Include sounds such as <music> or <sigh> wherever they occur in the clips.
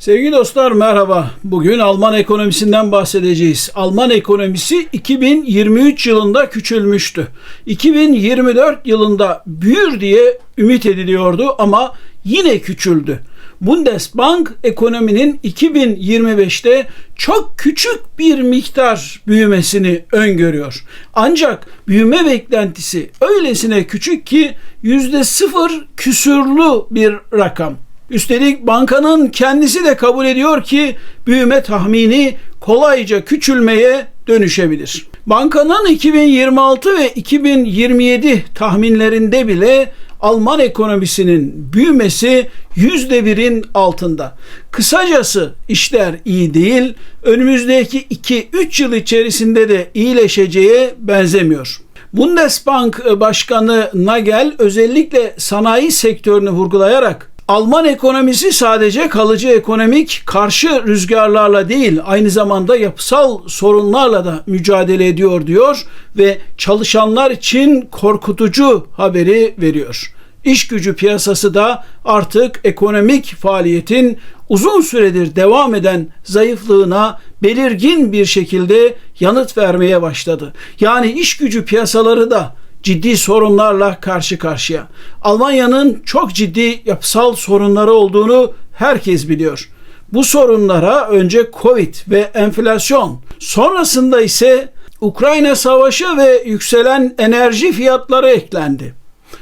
Sevgili dostlar merhaba. Bugün Alman ekonomisinden bahsedeceğiz. Alman ekonomisi 2023 yılında küçülmüştü. 2024 yılında büyür diye ümit ediliyordu ama yine küçüldü. Bundesbank ekonominin 2025'te çok küçük bir miktar büyümesini öngörüyor. Ancak büyüme beklentisi öylesine küçük ki yüzde sıfır küsürlü bir rakam. Üstelik bankanın kendisi de kabul ediyor ki büyüme tahmini kolayca küçülmeye dönüşebilir. Bankanın 2026 ve 2027 tahminlerinde bile Alman ekonomisinin büyümesi yüzde birin altında. Kısacası işler iyi değil, önümüzdeki 2-3 yıl içerisinde de iyileşeceğe benzemiyor. Bundesbank Başkanı Nagel özellikle sanayi sektörünü vurgulayarak Alman ekonomisi sadece kalıcı ekonomik karşı rüzgarlarla değil aynı zamanda yapısal sorunlarla da mücadele ediyor diyor ve çalışanlar için korkutucu haberi veriyor. İş gücü piyasası da artık ekonomik faaliyetin uzun süredir devam eden zayıflığına belirgin bir şekilde yanıt vermeye başladı. Yani iş gücü piyasaları da ciddi sorunlarla karşı karşıya. Almanya'nın çok ciddi yapısal sorunları olduğunu herkes biliyor. Bu sorunlara önce Covid ve enflasyon, sonrasında ise Ukrayna savaşı ve yükselen enerji fiyatları eklendi.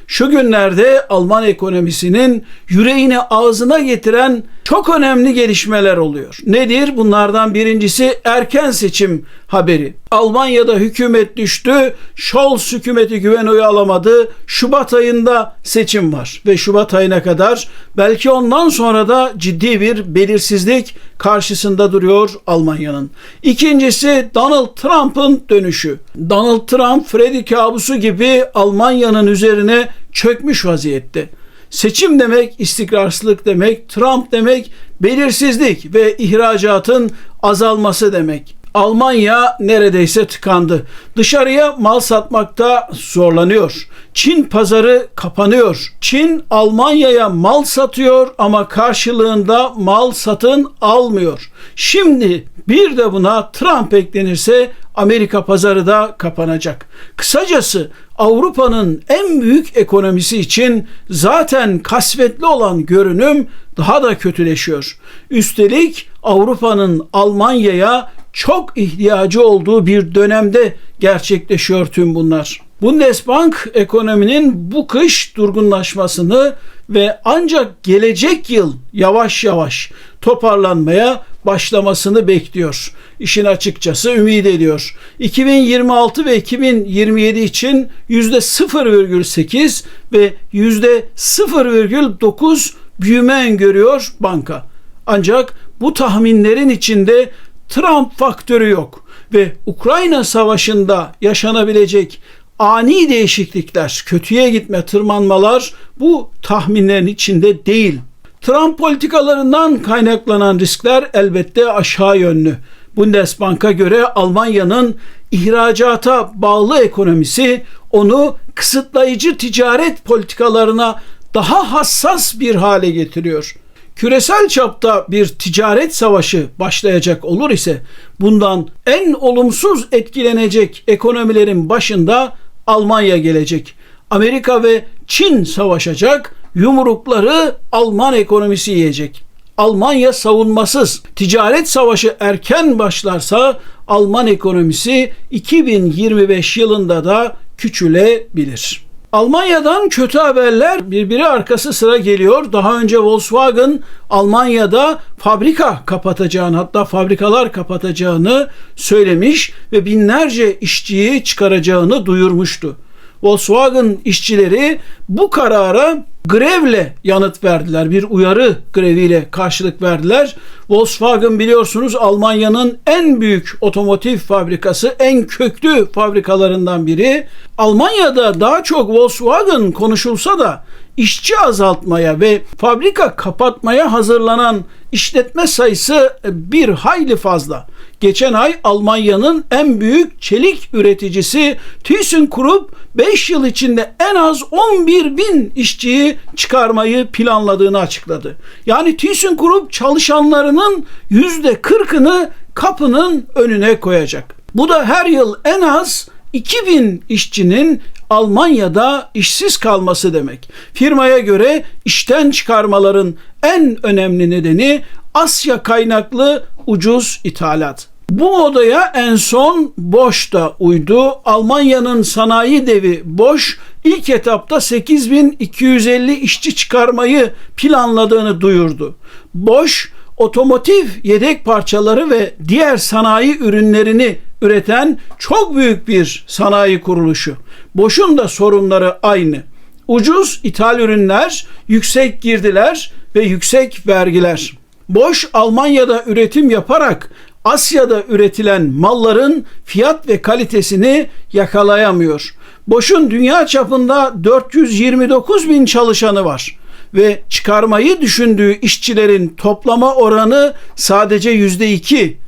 Şu günlerde Alman ekonomisinin yüreğini ağzına getiren çok önemli gelişmeler oluyor. Nedir? Bunlardan birincisi erken seçim haberi. Almanya'da hükümet düştü. Scholz hükümeti güven oyu alamadı. Şubat ayında seçim var ve Şubat ayına kadar belki ondan sonra da ciddi bir belirsizlik karşısında duruyor Almanya'nın. İkincisi Donald Trump'ın dönüşü. Donald Trump Freddy kabusu gibi Almanya'nın üzerine çökmüş vaziyette. Seçim demek istikrarsızlık demek, Trump demek belirsizlik ve ihracatın azalması demek. Almanya neredeyse tıkandı. Dışarıya mal satmakta zorlanıyor. Çin pazarı kapanıyor. Çin Almanya'ya mal satıyor ama karşılığında mal satın almıyor. Şimdi bir de buna Trump eklenirse Amerika pazarı da kapanacak. Kısacası Avrupa'nın en büyük ekonomisi için zaten kasvetli olan görünüm daha da kötüleşiyor. Üstelik Avrupa'nın Almanya'ya çok ihtiyacı olduğu bir dönemde gerçekleşiyor tüm bunlar. Bundesbank ekonominin bu kış durgunlaşmasını ve ancak gelecek yıl yavaş yavaş toparlanmaya başlamasını bekliyor. İşin açıkçası ümit ediyor. 2026 ve 2027 için %0,8 ve %0,9 büyüme öngörüyor banka. Ancak bu tahminlerin içinde Trump faktörü yok ve Ukrayna savaşında yaşanabilecek ani değişiklikler, kötüye gitme, tırmanmalar bu tahminlerin içinde değil. Trump politikalarından kaynaklanan riskler elbette aşağı yönlü. Bundesbank'a göre Almanya'nın ihracata bağlı ekonomisi onu kısıtlayıcı ticaret politikalarına daha hassas bir hale getiriyor. Küresel çapta bir ticaret savaşı başlayacak olur ise bundan en olumsuz etkilenecek ekonomilerin başında Almanya gelecek. Amerika ve Çin savaşacak, yumrukları Alman ekonomisi yiyecek. Almanya savunmasız. Ticaret savaşı erken başlarsa Alman ekonomisi 2025 yılında da küçülebilir. Almanya'dan kötü haberler birbiri arkası sıra geliyor. Daha önce Volkswagen Almanya'da fabrika kapatacağını hatta fabrikalar kapatacağını söylemiş ve binlerce işçiyi çıkaracağını duyurmuştu. Volkswagen işçileri bu karara grevle yanıt verdiler. Bir uyarı greviyle karşılık verdiler. Volkswagen biliyorsunuz Almanya'nın en büyük otomotiv fabrikası, en köklü fabrikalarından biri. Almanya'da daha çok Volkswagen konuşulsa da işçi azaltmaya ve fabrika kapatmaya hazırlanan işletme sayısı bir hayli fazla. Geçen ay Almanya'nın en büyük çelik üreticisi ThyssenKrupp 5 yıl içinde en az 11 bin işçiyi çıkarmayı planladığını açıkladı. Yani ThyssenKrupp çalışanlarının %40'ını kapının önüne koyacak. Bu da her yıl en az 2000 işçinin Almanya'da işsiz kalması demek. Firmaya göre işten çıkarmaların en önemli nedeni Asya kaynaklı ucuz ithalat. Bu odaya en son Bosch da uydu. Almanya'nın sanayi devi Bosch ilk etapta 8250 işçi çıkarmayı planladığını duyurdu. Bosch otomotiv yedek parçaları ve diğer sanayi ürünlerini üreten çok büyük bir sanayi kuruluşu. Bosch'un da sorunları aynı. Ucuz ithal ürünler, yüksek girdiler ve yüksek vergiler. Bosch Almanya'da üretim yaparak Asya'da üretilen malların fiyat ve kalitesini yakalayamıyor. Bosch'un dünya çapında 429 bin çalışanı var ve çıkarmayı düşündüğü işçilerin toplama oranı sadece yüzde iki.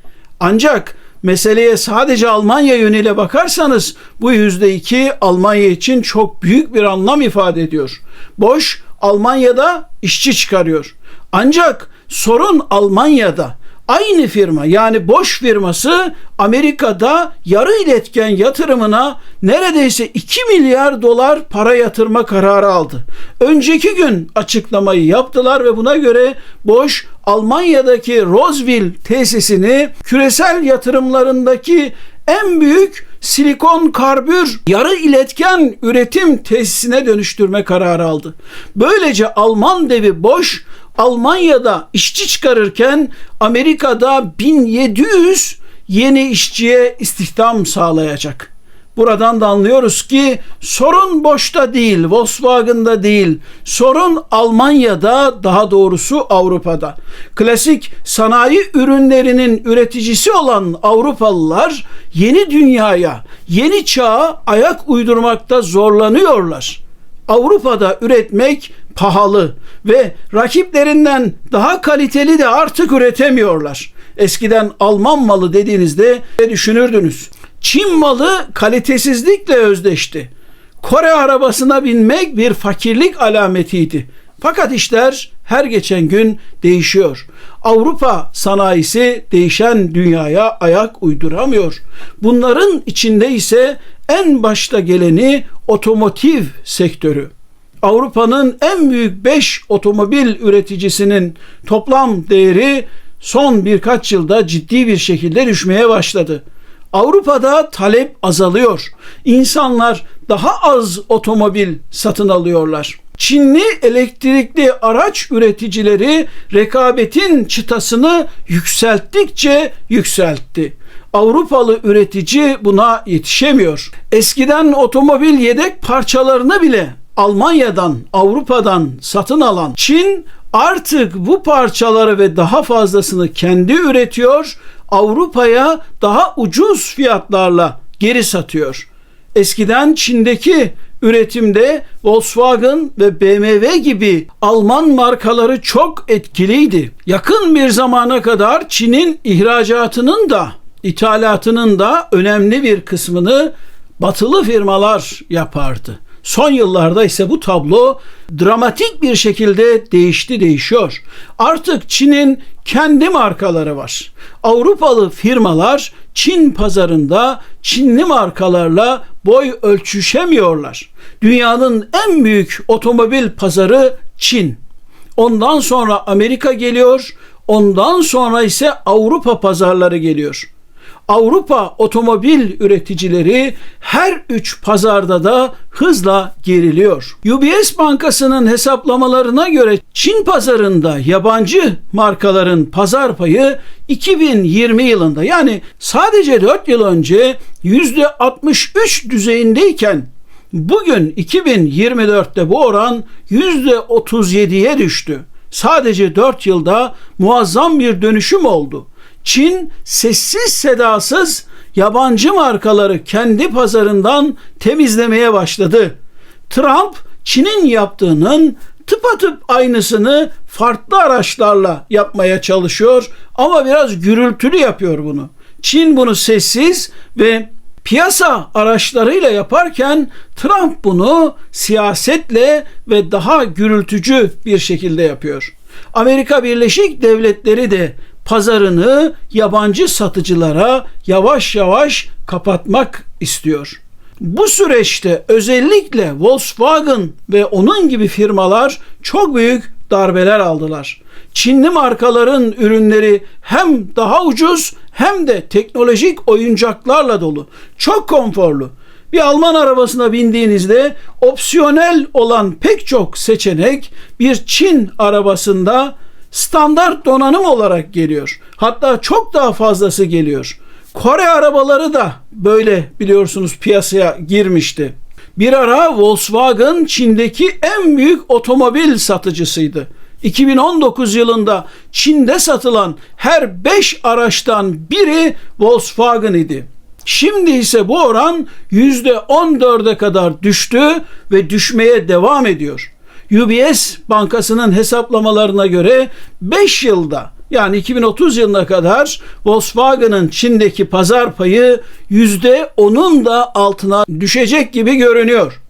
Ancak meseleye sadece Almanya yönüyle bakarsanız bu yüzde iki Almanya için çok büyük bir anlam ifade ediyor. Bosch Almanya'da işçi çıkarıyor. Ancak sorun Almanya'da. Aynı firma yani Bosch firması Amerika'da yarı iletken yatırımına neredeyse 2 milyar dolar para yatırma kararı aldı. Önceki gün açıklamayı yaptılar ve buna göre Bosch Almanya'daki Roswell tesisini küresel yatırımlarındaki en büyük silikon karbür yarı iletken üretim tesisine dönüştürme kararı aldı. Böylece Alman devi Bosch Almanya'da işçi çıkarırken Amerika'da 1700 yeni işçiye istihdam sağlayacak. Buradan da anlıyoruz ki sorun Bosch'ta değil, Volkswagen'da değil. Sorun Almanya'da, daha doğrusu Avrupa'da. Klasik sanayi ürünlerinin üreticisi olan Avrupalılar yeni dünyaya, yeni çağa ayak uydurmakta zorlanıyorlar. Avrupa'da üretmek pahalı ve rakiplerinden daha kaliteli de artık üretemiyorlar. Eskiden Alman malı dediğinizde düşünürdünüz? Çin malı kalitesizlikle özdeşti. Kore arabasına binmek bir fakirlik alametiydi. Fakat işler her geçen gün değişiyor. Avrupa sanayisi değişen dünyaya ayak uyduramıyor. Bunların içinde ise en başta geleni otomotiv sektörü. Avrupa'nın en büyük 5 otomobil üreticisinin toplam değeri son birkaç yılda ciddi bir şekilde düşmeye başladı. Avrupa'da talep azalıyor. İnsanlar daha az otomobil satın alıyorlar. Çinli elektrikli araç üreticileri rekabetin çıtasını yükselttikçe yükseltti. Avrupalı üretici buna yetişemiyor. Eskiden otomobil yedek parçalarını bile Almanya'dan, Avrupa'dan satın alan Çin artık bu parçaları ve daha fazlasını kendi üretiyor, Avrupa'ya daha ucuz fiyatlarla geri satıyor. Eskiden Çin'deki üretimde Volkswagen ve BMW gibi Alman markaları çok etkiliydi. Yakın bir zamana kadar Çin'in ihracatının da ithalatının da önemli bir kısmını batılı firmalar yapardı. Son yıllarda ise bu tablo dramatik bir şekilde değişti değişiyor. Artık Çin'in kendi markaları var. Avrupalı firmalar Çin pazarında Çinli markalarla boy ölçüşemiyorlar. Dünyanın en büyük otomobil pazarı Çin. Ondan sonra Amerika geliyor, ondan sonra ise Avrupa pazarları geliyor. Avrupa otomobil üreticileri her üç pazarda da hızla geriliyor. UBS Bankası'nın hesaplamalarına göre Çin pazarında yabancı markaların pazar payı 2020 yılında yani sadece 4 yıl önce %63 düzeyindeyken bugün 2024'te bu oran %37'ye düştü. Sadece 4 yılda muazzam bir dönüşüm oldu. Çin sessiz sedasız yabancı markaları kendi pazarından temizlemeye başladı. Trump Çin'in yaptığının tıpatıp aynısını farklı araçlarla yapmaya çalışıyor ama biraz gürültülü yapıyor bunu. Çin bunu sessiz ve piyasa araçlarıyla yaparken Trump bunu siyasetle ve daha gürültücü bir şekilde yapıyor. Amerika Birleşik Devletleri de pazarını yabancı satıcılara yavaş yavaş kapatmak istiyor. Bu süreçte özellikle Volkswagen ve onun gibi firmalar çok büyük darbeler aldılar. Çinli markaların ürünleri hem daha ucuz hem de teknolojik oyuncaklarla dolu. Çok konforlu. Bir Alman arabasına bindiğinizde opsiyonel olan pek çok seçenek bir Çin arabasında standart donanım olarak geliyor. Hatta çok daha fazlası geliyor. Kore arabaları da böyle biliyorsunuz piyasaya girmişti. Bir ara Volkswagen Çin'deki en büyük otomobil satıcısıydı. 2019 yılında Çin'de satılan her 5 araçtan biri Volkswagen idi. Şimdi ise bu oran %14'e kadar düştü ve düşmeye devam ediyor. UBS bankasının hesaplamalarına göre 5 yılda yani 2030 yılına kadar Volkswagen'ın Çin'deki pazar payı %10'un da altına düşecek gibi görünüyor.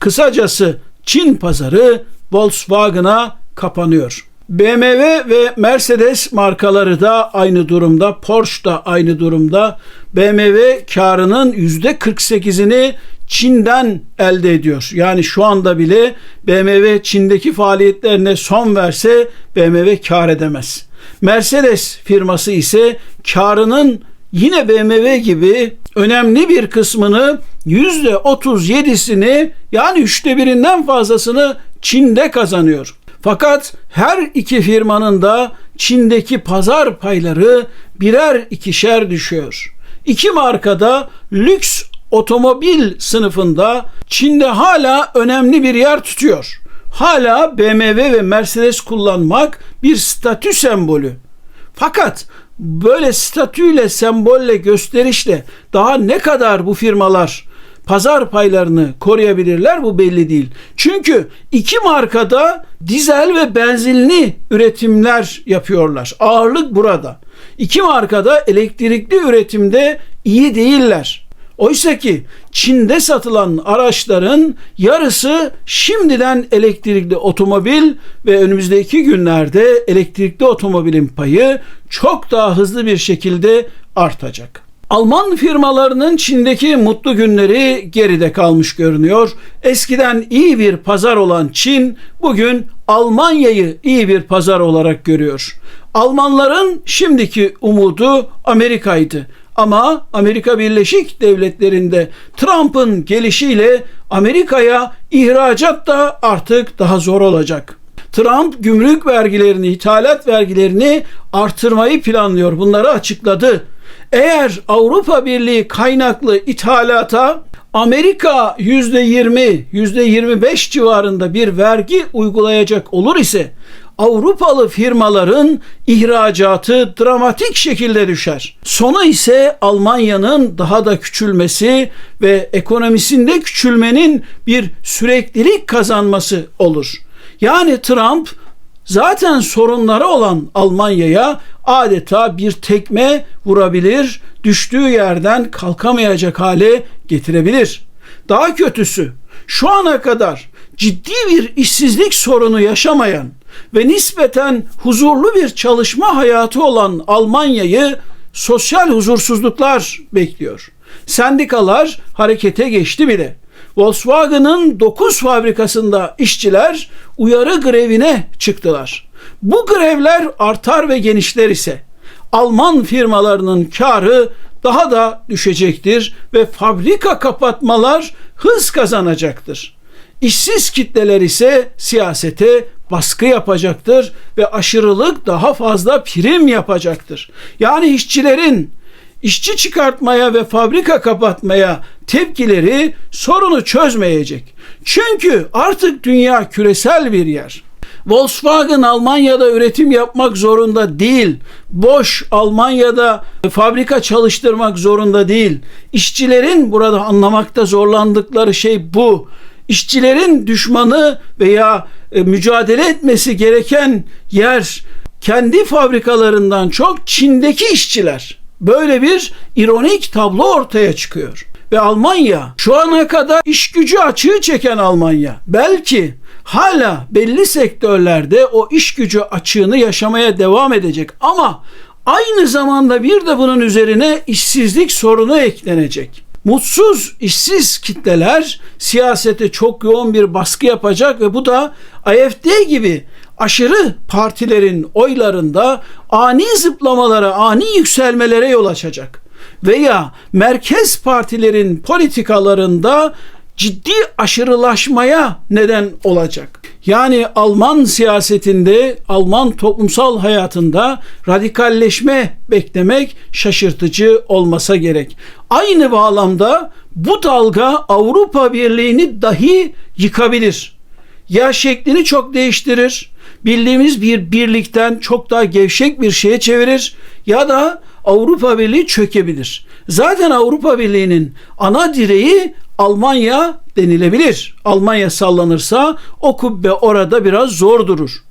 Kısacası Çin pazarı Volkswagen'a kapanıyor. BMW ve Mercedes markaları da aynı durumda. Porsche da aynı durumda. BMW karının %48'ini Çin'den elde ediyor. Yani şu anda bile BMW Çin'deki faaliyetlerine son verse BMW kar edemez. Mercedes firması ise karının yine BMW gibi önemli bir kısmını %37'sini yani üçte birinden fazlasını Çin'de kazanıyor. Fakat her iki firmanın da Çin'deki pazar payları birer ikişer düşüyor. İki markada lüks otomobil sınıfında Çin'de hala önemli bir yer tutuyor. Hala BMW ve Mercedes kullanmak bir statü sembolü. Fakat böyle statüyle, sembolle, gösterişle daha ne kadar bu firmalar pazar paylarını koruyabilirler bu belli değil. Çünkü iki markada dizel ve benzinli üretimler yapıyorlar. Ağırlık burada. İki markada elektrikli üretimde iyi değiller. Oysa ki Çin'de satılan araçların yarısı şimdiden elektrikli otomobil ve önümüzdeki günlerde elektrikli otomobilin payı çok daha hızlı bir şekilde artacak. Alman firmalarının Çin'deki mutlu günleri geride kalmış görünüyor. Eskiden iyi bir pazar olan Çin bugün Almanya'yı iyi bir pazar olarak görüyor. Almanların şimdiki umudu Amerika'ydı. Ama Amerika Birleşik Devletleri'nde Trump'ın gelişiyle Amerika'ya ihracat da artık daha zor olacak. Trump gümrük vergilerini, ithalat vergilerini artırmayı planlıyor. Bunları açıkladı. Eğer Avrupa Birliği kaynaklı ithalata Amerika %20, %25 civarında bir vergi uygulayacak olur ise Avrupalı firmaların ihracatı dramatik şekilde düşer. Sonu ise Almanya'nın daha da küçülmesi ve ekonomisinde küçülmenin bir süreklilik kazanması olur. Yani Trump zaten sorunları olan Almanya'ya adeta bir tekme vurabilir, düştüğü yerden kalkamayacak hale getirebilir. Daha kötüsü şu ana kadar ciddi bir işsizlik sorunu yaşamayan ve nispeten huzurlu bir çalışma hayatı olan Almanya'yı sosyal huzursuzluklar bekliyor. Sendikalar harekete geçti bile. Volkswagen'ın 9 fabrikasında işçiler uyarı grevine çıktılar. Bu grevler artar ve genişler ise Alman firmalarının karı daha da düşecektir ve fabrika kapatmalar hız kazanacaktır. İşsiz kitleler ise siyasete baskı yapacaktır ve aşırılık daha fazla prim yapacaktır. Yani işçilerin işçi çıkartmaya ve fabrika kapatmaya tepkileri sorunu çözmeyecek. Çünkü artık dünya küresel bir yer. Volkswagen Almanya'da üretim yapmak zorunda değil. Boş Almanya'da fabrika çalıştırmak zorunda değil. İşçilerin burada anlamakta zorlandıkları şey bu. İşçilerin düşmanı veya e, mücadele etmesi gereken yer kendi fabrikalarından çok Çin'deki işçiler. Böyle bir ironik tablo ortaya çıkıyor. Ve Almanya şu ana kadar iş gücü açığı çeken Almanya belki hala belli sektörlerde o iş gücü açığını yaşamaya devam edecek ama aynı zamanda bir de bunun üzerine işsizlik sorunu eklenecek. Mutsuz, işsiz kitleler siyasete çok yoğun bir baskı yapacak ve bu da AFD gibi aşırı partilerin oylarında ani zıplamalara, ani yükselmelere yol açacak. Veya merkez partilerin politikalarında ciddi aşırılaşmaya neden olacak. Yani Alman siyasetinde, Alman toplumsal hayatında radikalleşme beklemek şaşırtıcı olmasa gerek. Aynı bağlamda bu dalga Avrupa Birliği'ni dahi yıkabilir. Ya şeklini çok değiştirir, bildiğimiz bir birlikten çok daha gevşek bir şeye çevirir ya da Avrupa Birliği çökebilir. Zaten Avrupa Birliği'nin ana direği Almanya denilebilir. Almanya sallanırsa o kubbe orada biraz zor durur.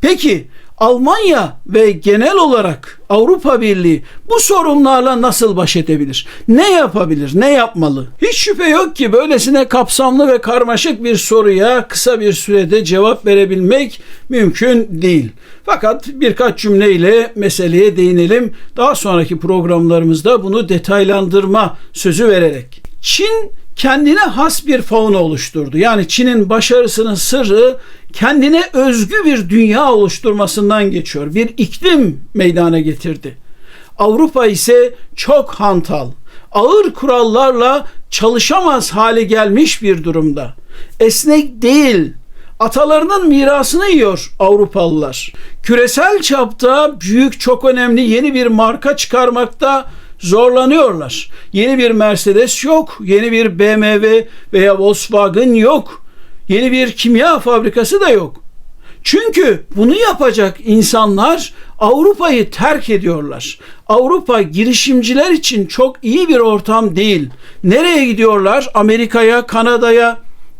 Peki Almanya ve genel olarak Avrupa Birliği bu sorunlarla nasıl baş edebilir? Ne yapabilir? Ne yapmalı? Hiç şüphe yok ki böylesine kapsamlı ve karmaşık bir soruya kısa bir sürede cevap verebilmek mümkün değil. Fakat birkaç cümleyle meseleye değinelim. Daha sonraki programlarımızda bunu detaylandırma sözü vererek. Çin kendine has bir fauna oluşturdu. Yani Çin'in başarısının sırrı kendine özgü bir dünya oluşturmasından geçiyor. Bir iklim meydana getirdi. Avrupa ise çok hantal, ağır kurallarla çalışamaz hale gelmiş bir durumda. Esnek değil, atalarının mirasını yiyor Avrupalılar. Küresel çapta büyük çok önemli yeni bir marka çıkarmakta zorlanıyorlar. Yeni bir Mercedes yok, yeni bir BMW veya Volkswagen yok. Yeni bir kimya fabrikası da yok. Çünkü bunu yapacak insanlar Avrupa'yı terk ediyorlar. Avrupa girişimciler için çok iyi bir ortam değil. Nereye gidiyorlar? Amerika'ya, Kanada'ya,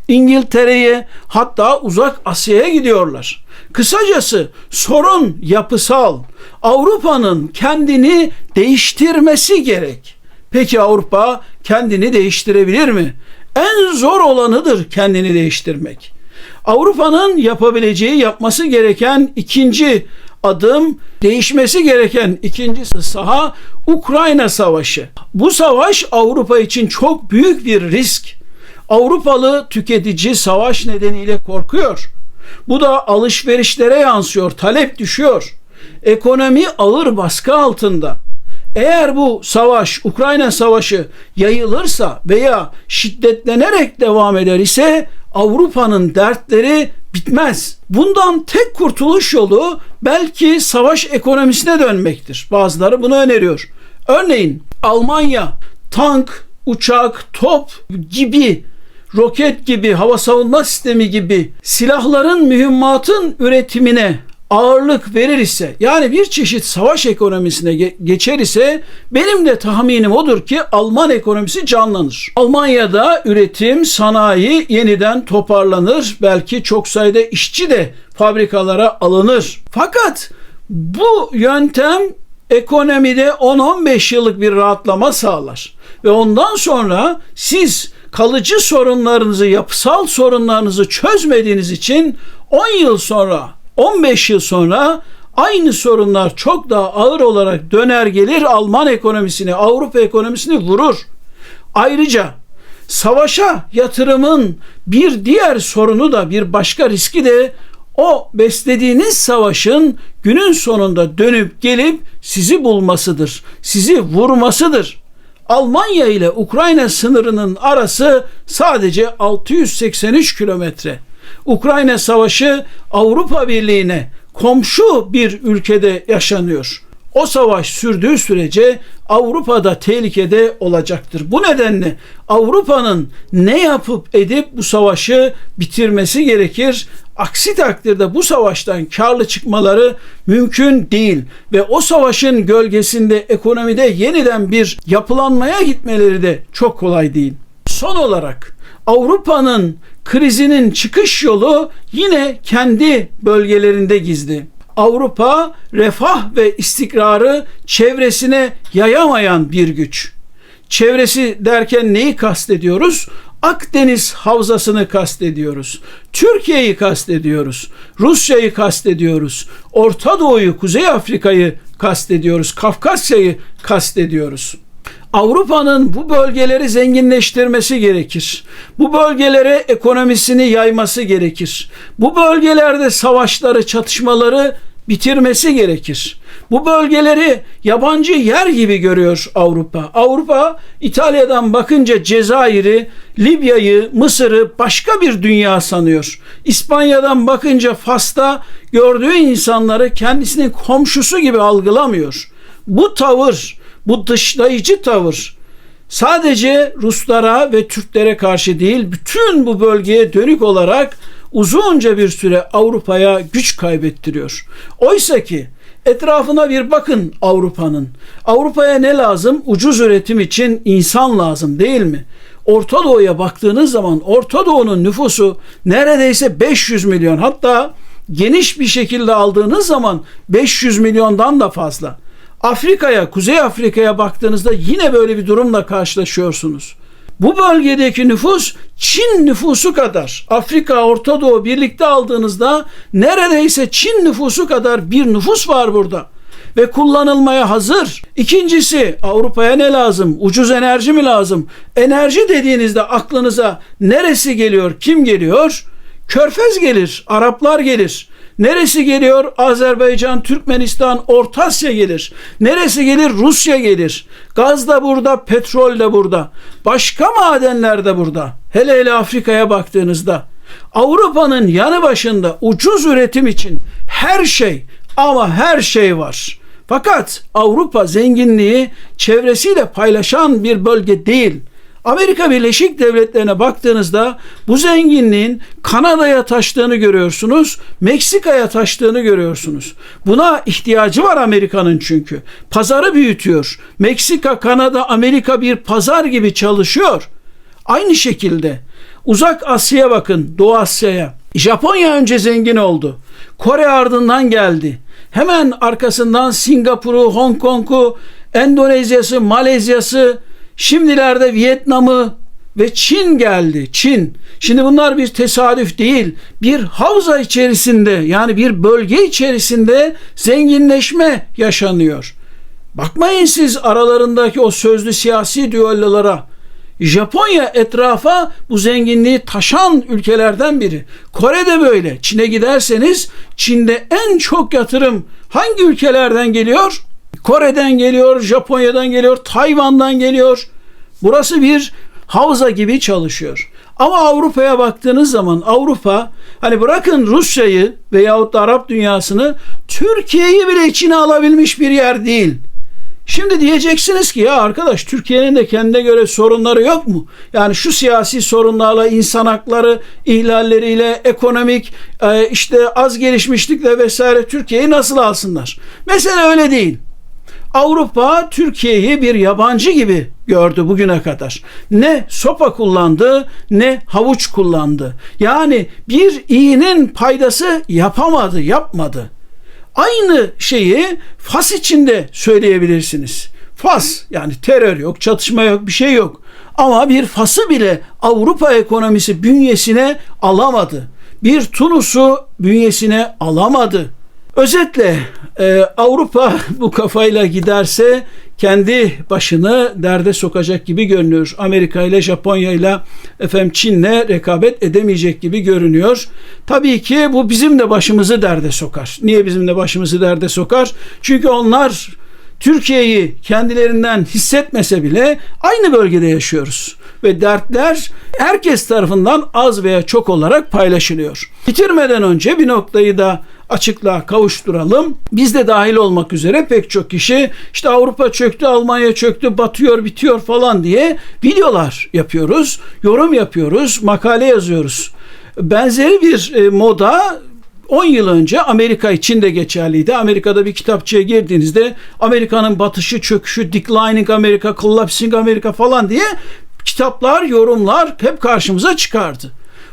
İngiltere'ye hatta uzak Asya'ya gidiyorlar. Kısacası sorun yapısal. Avrupa'nın kendini değiştirmesi gerek. Peki Avrupa kendini değiştirebilir mi? En zor olanıdır kendini değiştirmek. Avrupa'nın yapabileceği, yapması gereken ikinci adım, değişmesi gereken ikincisi saha Ukrayna Savaşı. Bu savaş Avrupa için çok büyük bir risk. Avrupalı tüketici savaş nedeniyle korkuyor. Bu da alışverişlere yansıyor, talep düşüyor. Ekonomi ağır baskı altında. Eğer bu savaş, Ukrayna savaşı yayılırsa veya şiddetlenerek devam eder ise Avrupa'nın dertleri bitmez. Bundan tek kurtuluş yolu belki savaş ekonomisine dönmektir. Bazıları bunu öneriyor. Örneğin Almanya tank, uçak, top gibi roket gibi, hava savunma sistemi gibi silahların, mühimmatın üretimine ağırlık verir ise yani bir çeşit savaş ekonomisine geçer ise benim de tahminim odur ki Alman ekonomisi canlanır. Almanya'da üretim, sanayi yeniden toparlanır. Belki çok sayıda işçi de fabrikalara alınır. Fakat bu yöntem ekonomide 10-15 yıllık bir rahatlama sağlar. Ve ondan sonra siz kalıcı sorunlarınızı, yapısal sorunlarınızı çözmediğiniz için 10 yıl sonra, 15 yıl sonra aynı sorunlar çok daha ağır olarak döner gelir Alman ekonomisini, Avrupa ekonomisini vurur. Ayrıca savaşa yatırımın bir diğer sorunu da bir başka riski de o beslediğiniz savaşın günün sonunda dönüp gelip sizi bulmasıdır. Sizi vurmasıdır. Almanya ile Ukrayna sınırının arası sadece 683 kilometre. Ukrayna Savaşı Avrupa Birliği'ne komşu bir ülkede yaşanıyor. O savaş sürdüğü sürece Avrupa'da tehlikede olacaktır. Bu nedenle Avrupa'nın ne yapıp edip bu savaşı bitirmesi gerekir. Aksi takdirde bu savaştan karlı çıkmaları mümkün değil ve o savaşın gölgesinde ekonomide yeniden bir yapılanmaya gitmeleri de çok kolay değil. Son olarak Avrupa'nın krizinin çıkış yolu yine kendi bölgelerinde gizli. Avrupa refah ve istikrarı çevresine yayamayan bir güç. Çevresi derken neyi kastediyoruz? Akdeniz havzasını kastediyoruz. Türkiye'yi kastediyoruz. Rusya'yı kastediyoruz. Orta Doğu'yu, Kuzey Afrika'yı kastediyoruz. Kafkasya'yı kastediyoruz. Avrupa'nın bu bölgeleri zenginleştirmesi gerekir. Bu bölgelere ekonomisini yayması gerekir. Bu bölgelerde savaşları, çatışmaları bitirmesi gerekir. Bu bölgeleri yabancı yer gibi görüyor Avrupa. Avrupa İtalya'dan bakınca Cezayir'i, Libya'yı, Mısır'ı başka bir dünya sanıyor. İspanya'dan bakınca Fas'ta gördüğü insanları kendisinin komşusu gibi algılamıyor. Bu tavır, bu dışlayıcı tavır sadece Ruslara ve Türklere karşı değil bütün bu bölgeye dönük olarak uzunca bir süre Avrupa'ya güç kaybettiriyor. Oysa ki etrafına bir bakın Avrupa'nın. Avrupa'ya ne lazım? Ucuz üretim için insan lazım değil mi? Orta Doğu'ya baktığınız zaman Orta Doğu'nun nüfusu neredeyse 500 milyon hatta geniş bir şekilde aldığınız zaman 500 milyondan da fazla. Afrika'ya, Kuzey Afrika'ya baktığınızda yine böyle bir durumla karşılaşıyorsunuz. Bu bölgedeki nüfus Çin nüfusu kadar. Afrika, Orta Doğu birlikte aldığınızda neredeyse Çin nüfusu kadar bir nüfus var burada ve kullanılmaya hazır. İkincisi Avrupa'ya ne lazım? Ucuz enerji mi lazım? Enerji dediğinizde aklınıza neresi geliyor? Kim geliyor? Körfez gelir, Araplar gelir. Neresi geliyor? Azerbaycan, Türkmenistan, Orta Asya gelir. Neresi gelir? Rusya gelir. Gaz da burada, petrol de burada. Başka madenler de burada. Hele hele Afrika'ya baktığınızda. Avrupa'nın yanı başında ucuz üretim için her şey ama her şey var. Fakat Avrupa zenginliği çevresiyle paylaşan bir bölge değil. Amerika Birleşik Devletleri'ne baktığınızda bu zenginliğin Kanada'ya taştığını görüyorsunuz, Meksika'ya taştığını görüyorsunuz. Buna ihtiyacı var Amerika'nın çünkü. Pazarı büyütüyor. Meksika, Kanada, Amerika bir pazar gibi çalışıyor. Aynı şekilde Uzak Asya'ya bakın, Doğu Asya'ya. Japonya önce zengin oldu. Kore ardından geldi. Hemen arkasından Singapur'u, Hong Kong'u, Endonezya'sı, Malezya'sı, Şimdilerde Vietnam'ı ve Çin geldi. Çin. Şimdi bunlar bir tesadüf değil. Bir havza içerisinde yani bir bölge içerisinde zenginleşme yaşanıyor. Bakmayın siz aralarındaki o sözlü siyasi düellolara. Japonya etrafa bu zenginliği taşan ülkelerden biri. Kore de böyle. Çin'e giderseniz Çin'de en çok yatırım hangi ülkelerden geliyor? Kore'den geliyor, Japonya'dan geliyor, Tayvan'dan geliyor. Burası bir havza gibi çalışıyor. Ama Avrupa'ya baktığınız zaman Avrupa hani bırakın Rusya'yı veyahut da Arap dünyasını Türkiye'yi bile içine alabilmiş bir yer değil. Şimdi diyeceksiniz ki ya arkadaş Türkiye'nin de kendine göre sorunları yok mu? Yani şu siyasi sorunlarla, insan hakları ihlalleriyle, ekonomik e, işte az gelişmişlikle vesaire Türkiye'yi nasıl alsınlar? Mesele öyle değil. Avrupa Türkiye'yi bir yabancı gibi gördü bugüne kadar. Ne sopa kullandı ne havuç kullandı. Yani bir iyinin paydası yapamadı, yapmadı. Aynı şeyi Fas içinde söyleyebilirsiniz. Fas yani terör yok, çatışma yok, bir şey yok. Ama bir Fas'ı bile Avrupa ekonomisi bünyesine alamadı. Bir Tunus'u bünyesine alamadı. Özetle e, Avrupa <laughs> bu kafayla giderse kendi başını derde sokacak gibi görünüyor. Amerika ile Japonya ile efendim Çin'le rekabet edemeyecek gibi görünüyor. Tabii ki bu bizim de başımızı derde sokar. Niye bizim de başımızı derde sokar? Çünkü onlar Türkiye'yi kendilerinden hissetmese bile aynı bölgede yaşıyoruz ve dertler herkes tarafından az veya çok olarak paylaşılıyor. Bitirmeden önce bir noktayı da açıklığa kavuşturalım. Biz de dahil olmak üzere pek çok kişi işte Avrupa çöktü, Almanya çöktü, batıyor, bitiyor falan diye videolar yapıyoruz, yorum yapıyoruz, makale yazıyoruz. Benzeri bir e, moda 10 yıl önce Amerika için de geçerliydi. Amerika'da bir kitapçıya girdiğinizde Amerika'nın batışı, çöküşü, declining Amerika, collapsing Amerika falan diye kitaplar, yorumlar hep karşımıza çıkardı.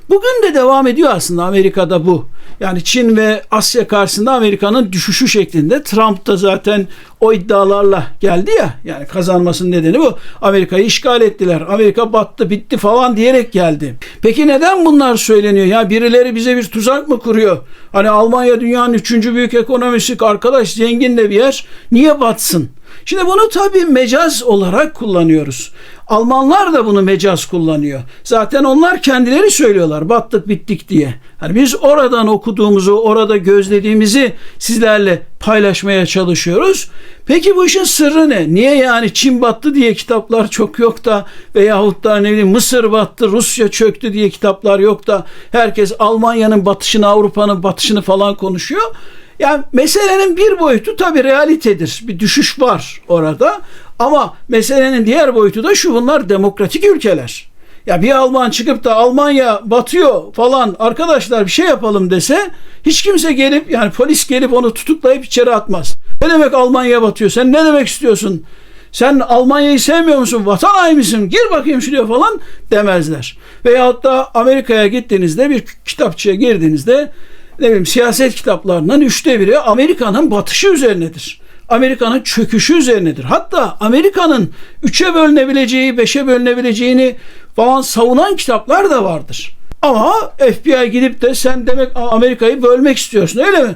Bugün de devam ediyor aslında Amerika'da bu. Yani Çin ve Asya karşısında Amerika'nın düşüşü şeklinde. Trump da zaten o iddialarla geldi ya. Yani kazanmasının nedeni bu. Amerika'yı işgal ettiler. Amerika battı bitti falan diyerek geldi. Peki neden bunlar söyleniyor? Ya birileri bize bir tuzak mı kuruyor? Hani Almanya dünyanın üçüncü büyük ekonomisi arkadaş zengin de bir yer. Niye batsın? Şimdi bunu tabii mecaz olarak kullanıyoruz. Almanlar da bunu mecaz kullanıyor. Zaten onlar kendileri söylüyorlar battık bittik diye. Hani biz oradan okuduğumuzu, orada gözlediğimizi sizlerle paylaşmaya çalışıyoruz. Peki bu işin sırrı ne? Niye yani Çin battı diye kitaplar çok yok da veyahut da ne bileyim Mısır battı, Rusya çöktü diye kitaplar yok da herkes Almanya'nın batışını, Avrupa'nın batışını falan konuşuyor. Yani meselenin bir boyutu tabii realitedir. Bir düşüş var orada. Ama meselenin diğer boyutu da şu bunlar demokratik ülkeler. Ya bir Alman çıkıp da Almanya batıyor falan arkadaşlar bir şey yapalım dese hiç kimse gelip yani polis gelip onu tutuklayıp içeri atmaz. Ne demek Almanya batıyor? Sen ne demek istiyorsun? Sen Almanya'yı sevmiyor musun? Vatan misin? Gir bakayım şuraya falan demezler. Veyahut da Amerika'ya gittiğinizde bir kitapçıya girdiğinizde ne bileyim siyaset kitaplarının üçte biri Amerika'nın batışı üzerinedir. Amerika'nın çöküşü üzerinedir. Hatta Amerika'nın üçe bölünebileceği, beşe bölünebileceğini falan savunan kitaplar da vardır. Ama FBI gidip de sen demek Amerika'yı bölmek istiyorsun öyle mi?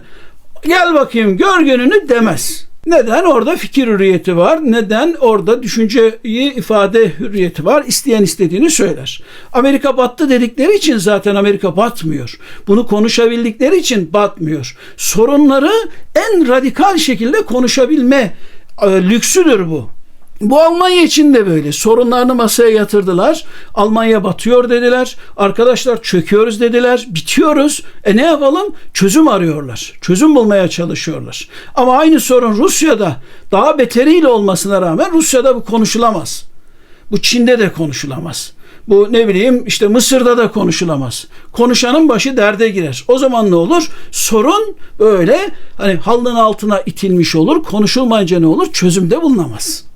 Gel bakayım gör gününü demez. Neden? Orada fikir hürriyeti var. Neden? Orada düşünceyi ifade hürriyeti var. İsteyen istediğini söyler. Amerika battı dedikleri için zaten Amerika batmıyor. Bunu konuşabildikleri için batmıyor. Sorunları en radikal şekilde konuşabilme e, lüksüdür bu. Bu Almanya için de böyle. Sorunlarını masaya yatırdılar. Almanya batıyor dediler. Arkadaşlar çöküyoruz dediler. Bitiyoruz. E ne yapalım? Çözüm arıyorlar. Çözüm bulmaya çalışıyorlar. Ama aynı sorun Rusya'da daha beteriyle olmasına rağmen Rusya'da bu konuşulamaz. Bu Çin'de de konuşulamaz. Bu ne bileyim işte Mısır'da da konuşulamaz. Konuşanın başı derde girer. O zaman ne olur? Sorun böyle hani halının altına itilmiş olur. Konuşulmayınca ne olur? Çözümde bulunamaz.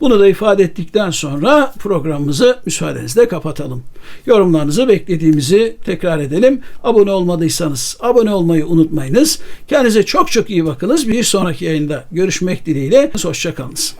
Bunu da ifade ettikten sonra programımızı müsaadenizle kapatalım. Yorumlarınızı beklediğimizi tekrar edelim. Abone olmadıysanız abone olmayı unutmayınız. Kendinize çok çok iyi bakınız. Bir sonraki yayında görüşmek dileğiyle. Hoşçakalınız.